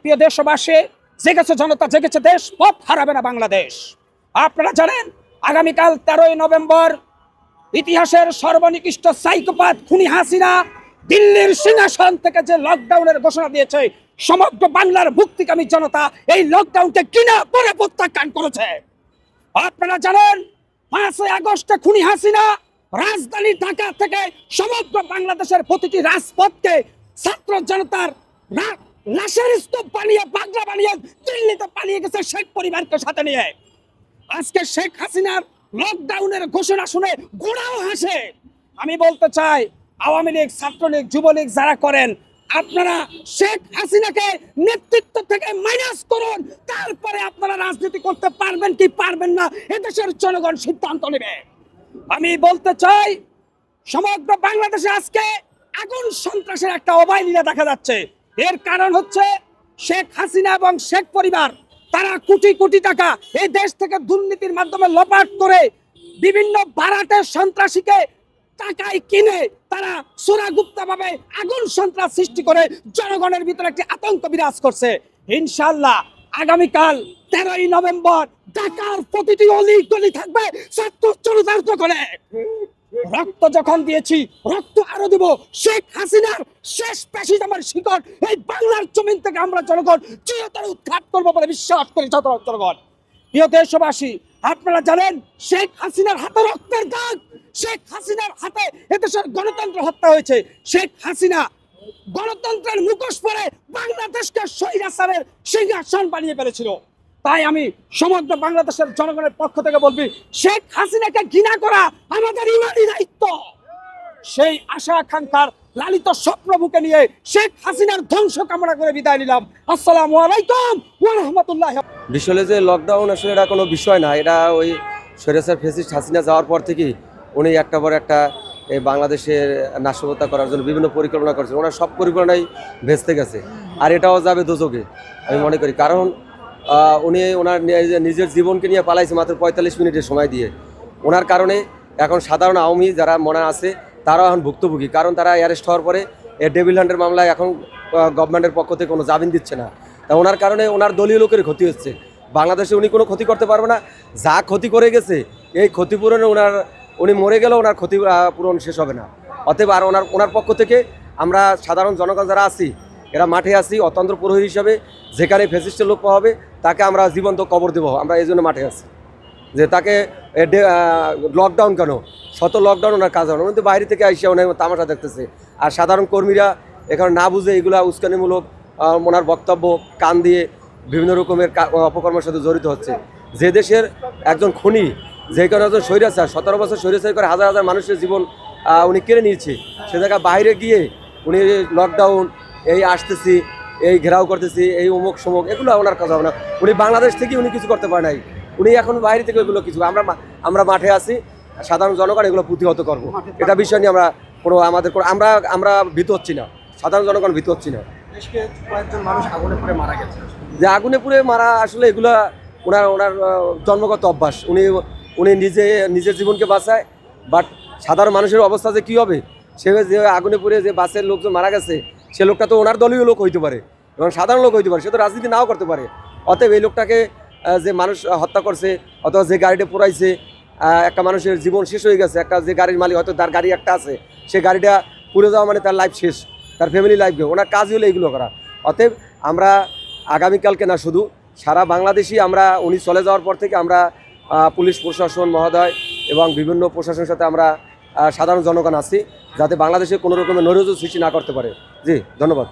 প্রিয় দেশবাসী, জেগেছে জনতা, জেগেছে দেশ, পথ হারাবে না বাংলাদেশ। আপনারা জানেন, আগামীকাল তেরোই নভেম্বর ইতিহাসের সর্বনিকৃষ্ট সাইকোপাত খুনি হাসিনা দিল্লির সিংহাসন থেকে যে লকডাউনের ঘোষণা দিয়েছে, সমগ্র বাংলার মুক্তিকামী জনতা এই লকডাউনকে কিনা পরে প্রত্যাখ্যান করেছে। আপনারা জানেন, পাঁচই আগস্টে খুনি হাসিনা রাজধানী ঢাকা থেকে সমগ্র বাংলাদেশের প্রতিটি রাজপথকে ছাত্র জনতার পালিয়ে গেছে শেখ পরিবারকে সাথে নিয়ে। আজকে শেখ হাসিনার লকডাউনের ঘোষণা শুনে হাসে। আমি বলতে চাই, আওয়ামী লীগ, ছাত্রলীগ, যুবলীগ যারা করেন, আপনারা শেখ হাসিনাকে নেতৃত্ব থেকে মাইনাস করুন, তারপরে আপনারা রাজনীতি করতে পারবেন কি পারবেন না, এদেশের জনগণ সিদ্ধান্ত নেবে। আমি বলতে চাই, সমগ্র বাংলাদেশে আজকে আগুন সন্ত্রাসের একটা অবাইলীলা দেখা যাচ্ছে। এর কারণ হচ্ছে শেখ হাসিনা এবং শেখ পরিবার, তারা কোটি কোটি টাকা এই দেশ থেকে দুর্নীতির মাধ্যমে লপাট করে বিভিন্ন বারাটের সন্ত্রাসীকে টাকায় কিনে তারা সুরাগুপ্তা ভাবে আগুন সন্ত্রাস সৃষ্টি করে জনগণের ভিতরে একটি আতঙ্ক বিরাজ করছে। ইনশাল্লাহ আগামীকাল তেরোই নভেম্বর ঢাকার প্রতিটি অলি গলি থাকবে ছাত্র জনতার করে রক্ত যখন দিয়েছি, রক্ত আরও দিব। শেখ হাসিনার শেষ পেশি আমার শিকড়, এই বাংলার জমিন থেকে আমরা জনগণ চিরতর উৎখাত করব বলে বিশ্বাস করি সাধারণ জনগণ প্রিয় দেশবাসী, আপনারা জানেন, শেখ হাসিনার হাতে রক্তের দাগ। শেখ হাসিনার হাতে এদেশের গণতন্ত্র হত্যা হয়েছে। শেখ হাসিনা গণতন্ত্রের মুখোশ পরে বাংলাদেশকে স্বৈরাচারের সিংহাসন বানিয়ে ফেলেছিল। তাই আমি সমগ্র বাংলাদেশের জনগণের পক্ষ থেকে বলবি, শেখ হাসিনাকে ঘৃণা করা আমাদের ইমানি দায়িত্ব। সেই আশা আকাঙ্ক্ষার লালিত স্বপ্ন বুকে নিয়ে শেখ হাসিনার ধ্বংস কামনা করে বিদায় নিলাম। আসসালাম আলাইকুম রাহমাতুল্লাহ বিষয়ে যে লকডাউন আসলে এটা কোনো বিষয় না, এটা ওই সৈরাসার ফেসিস্ট হাসিনা যাওয়ার পর থেকেই উনি একটা পর একটা এই বাংলাদেশের নাশকতা করার জন্য বিভিন্ন পরিকল্পনা করছেন। ওনার সব পরিকল্পনাই ভেস্তে গেছে। আর এটাও যাবে দুযোগে আমি মনে করি। কারণ উনি ওনার নিজে- নিজের জীবনকে নিয়ে পালাইছে মাত্র পঁয়তাল্লিশ মিনিটের সময় দিয়ে। ওনার কারণে এখন সাধারণ আওয়ামী যারা মনে আছে, তারাও এখন ভুক্তভোগী। কারণ তারা অ্যারেস্ট হওয়ার পরে এ ডেভিল হান্টের মামলায় এখন গভর্নমেন্টের পক্ষ থেকে কোনো জামিন দিচ্ছে না। তা ওনার কারণে ওনার দলীয় লোকের ক্ষতি হচ্ছে। বাংলাদেশে উনি কোনো ক্ষতি করতে পারবে না। যা ক্ষতি করে গেছে, এই ক্ষতিপূরণে ওনার, উনি মরে গেলেও ওনার ক্ষতি পূরণ শেষ হবে না। অতএব আর ওনার ওনার পক্ষ থেকে আমরা সাধারণ জনগণ যারা আছি, এরা মাঠে আসি অতন্ত্র পুরোহিত হিসাবে, যেখানে ফেসিস্টের লোক পাওয়া হবে তাকে আমরা জীবন্ত কবর দেবো, আমরা এই জন্য মাঠে আছি। যে তাকে লকডাউন কেন? শত লকডাউন ওনার কাজ হবে উনি তো বাইরে থেকে আইসা ওনার তামাশা দেখতেছে। আর সাধারণ কর্মীরা এখানে না বুঝে এগুলা উস্কানিমূলক ওনার বক্তব্য কান দিয়ে বিভিন্ন রকমের অপকর্মের সাথে জড়িত হচ্ছে। যে দেশের একজন খুনি, যে কোনো একজন স্বৈরাচার, সতেরো বছর স্বৈরাচার করে হাজার হাজার মানুষের জীবন উনি কেড়ে নিয়েছে, সে জায়গায় বাইরে গিয়ে উনি লকডাউন এই আসতেছি এই ঘেরাও করতেছি এই অমুক সমুক এগুলো ওনার কাজ হবে না। উনি বাংলাদেশ থেকে উনি কিছু করতে পারে নাই। উনি এখন বাইরে থেকে এগুলো কিছু আমরা আমরা মাঠে আছি সাধারণ জনগণ এগুলো প্রতিহত করব। এটা বিষয় নিয়ে আমরা কোনো আমাদের কোনো আমরা আমরা ভীত হচ্ছি না। সাধারণ জনগণ ভীত হচ্ছি না। কয়েকজন মানুষ আগুনে পড়ে মারা গেছে। যে আগুনে পুড়ে মারা আসলে এগুলা ওনার ওনার জন্মগত অভ্যাস। উনি উনি নিজে নিজের জীবনকে বাঁচায় বাট সাধারণ মানুষের অবস্থা যে কী হবে? সে যে আগুনে পুড়ে যে বাসের লোকজন মারা গেছে সে লোকটা তো ওনার দলীয় লোক হইতে পারে এবং সাধারণ লোক হইতে পারে, সে তো রাজনীতি নাও করতে পারে। অতএব এই লোকটাকে যে মানুষ হত্যা করছে, অথবা যে গাড়িটা পোড়াইছে একটা মানুষের জীবন শেষ হয়ে গেছে, একটা যে গাড়ির মালিক, হয়তো তার গাড়ি একটা আছে, সে গাড়িটা পুড়ে যাওয়া মানে তার লাইফ শেষ, তার ফ্যামিলি লাইফ ওনার কাজ হলো এইগুলো করা। অতএব আমরা আগামীকালকে না শুধু, সারা বাংলাদেশি আমরা, উনি চলে যাওয়ার পর থেকে আমরা পুলিশ প্রশাসন, মহোদয় এবং বিভিন্ন প্রশাসনের সাথে আমরা সাধারণ জনগণ আছি যাতে বাংলাদেশে কোনো রকমের নৈরাজ্য সৃষ্টি না করতে পারে। জি ধন্যবাদ।